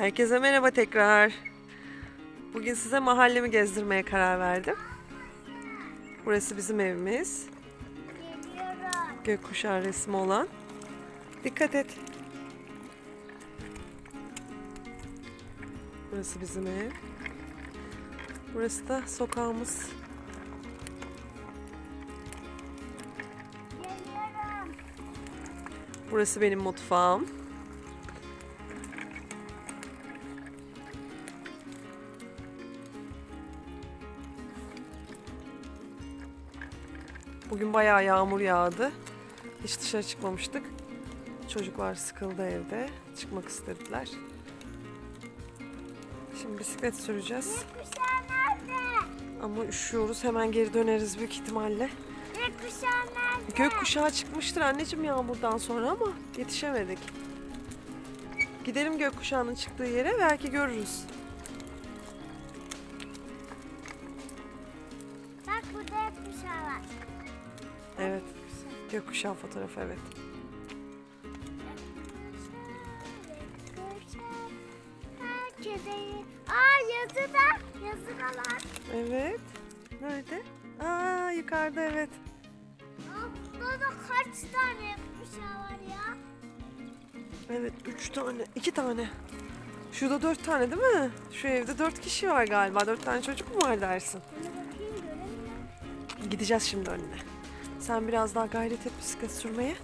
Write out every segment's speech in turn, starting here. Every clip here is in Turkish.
Herkese merhaba tekrar. Bugün size mahallemi gezdirmeye karar verdim. Burası bizim evimiz. Gökkuşağı resmi olan. Dikkat et. Burası bizim ev. Burası da sokağımız. Burası benim mutfağım. Bugün bayağı yağmur yağdı. Hiç dışarı çıkmamıştık. Çocuklar sıkıldı evde. Çıkmak istediler. Şimdi bisiklet süreceğiz. Gökkuşağı nerede? Ama üşüyoruz. Hemen geri döneriz büyük ihtimalle. Gökkuşağı nerede? Gökkuşağı çıkmıştır anneciğim yağmurdan sonra ama yetişemedik. Gidelim gökkuşağının çıktığı yere belki görürüz. Bak burada gökkuşağı var. Evet. Gökkuşağı fotoğrafı evet. Herkese. Aa yazı da. Yazı da var. Evet. Nerede? Aa yukarıda evet. Aa, burada da kaç tane gökkuşağı var ya? Evet üç tane. iki tane. Şurada dört tane değil mi? Şu evde dört kişi var galiba. Dört tane çocuk mu var dersin? Buna bakayım göremiyorum. Gideceğiz şimdi önüne. Sen biraz daha gayret et bisiklet sürmeye.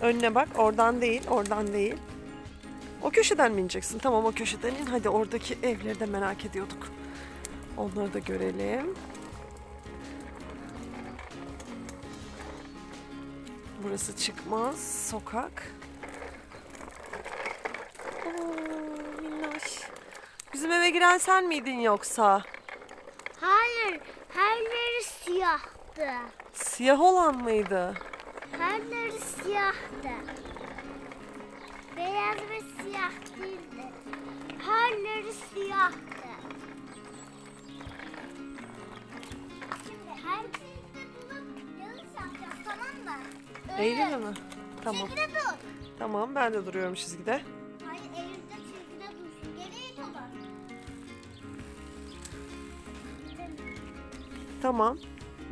Önüne bak. Oradan değil, oradan değil. O köşeden mi ineceksin? Tamam o köşeden in. Hadi oradaki evleri de merak ediyorduk. Onları da görelim. Burası çıkmaz sokak. Eve giren sen miydin yoksa? Hayır. Herleri siyahtı. Siyah olan mıydı? Herleri siyahtı. Beyaz ve siyah değildi. Herleri siyahtı. Şimdi her şeyde bulup yanlış yapacağız tamam mı? Öyle. Eğri mi? Tamam. Çizgide dur. Tamam ben de duruyorum çizgide. Hayır elimde çizgide dursun. Geriye it Tamam.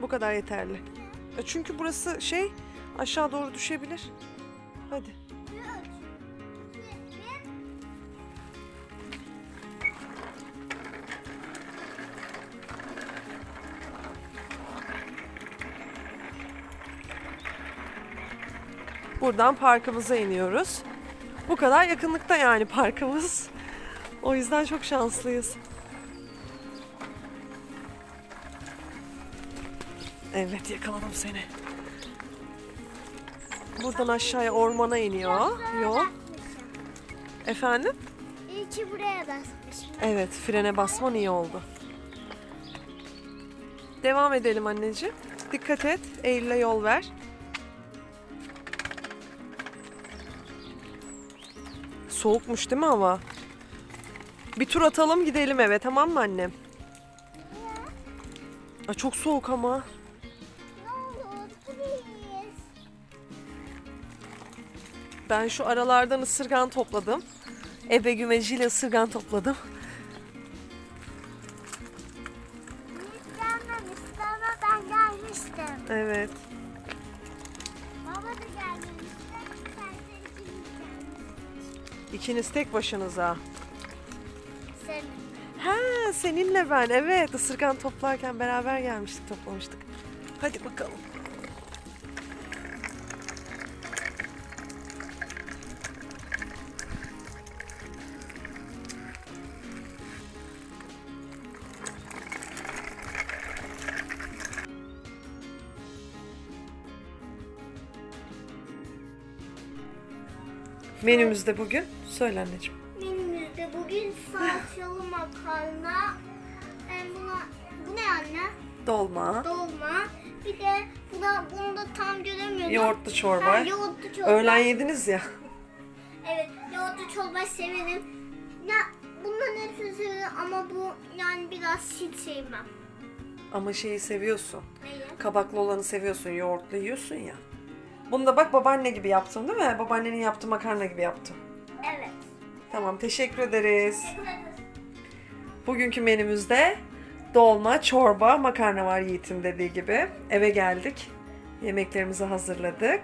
Bu kadar yeterli. E Çünkü burası şey aşağı doğru düşebilir. Hadi. Buradan parkımıza iniyoruz. Bu kadar yakınlıkta yani parkımız. O yüzden çok şanslıyız. Evet yakaladım seni. Buradan aşağıya ormana iniyor yol. Efendim? İyi ki buraya basmışım. Evet frene basman iyi oldu. Devam edelim anneciğim. Dikkat et. Eylül'e yol ver. Soğukmuş değil mi hava? Bir tur atalım gidelim eve tamam mı annem? Ay çok soğuk ama. Ben şu aralardan ısırgan topladım. Ebe gümeciyle ısırgan topladım. Gelmemişti ama ben gelmiştim. Evet. Baba da gelmemişti. Sen ikimiz gelmiştik. İkiniz tek başınıza. Sen. Ha seninle ben evet ısırgan toplarken beraber gelmiştik toplamıştık. Hadi bakalım. Menümüzde bugün söyle anneciğim. Menümüzde bugün salçalı makarna. Hem buna, bu ne anne? Dolma, Dolma. Bir de buna, bunu da tam göremiyorum. yoğurtlu çorba. Ha, yoğurtlu çorba. Öğlen yediniz ya. Evet, yoğurtlu çorba severim. Ya bunların hepsini severim ama bu yani biraz hiç sevmem. Ama şeyi seviyorsun. Neyi? Kabaklı olanı seviyorsun. Yoğurtlu yiyorsun ya. Bunu da bak babaanne gibi yaptın değil mi? Babaannenin yaptığı makarna gibi yaptım. Evet. Tamam teşekkür ederiz. Teşekkür ederiz. Bugünkü menümüzde dolma, çorba, makarna var Yiğit'in dediği gibi. Eve geldik. Yemeklerimizi hazırladık.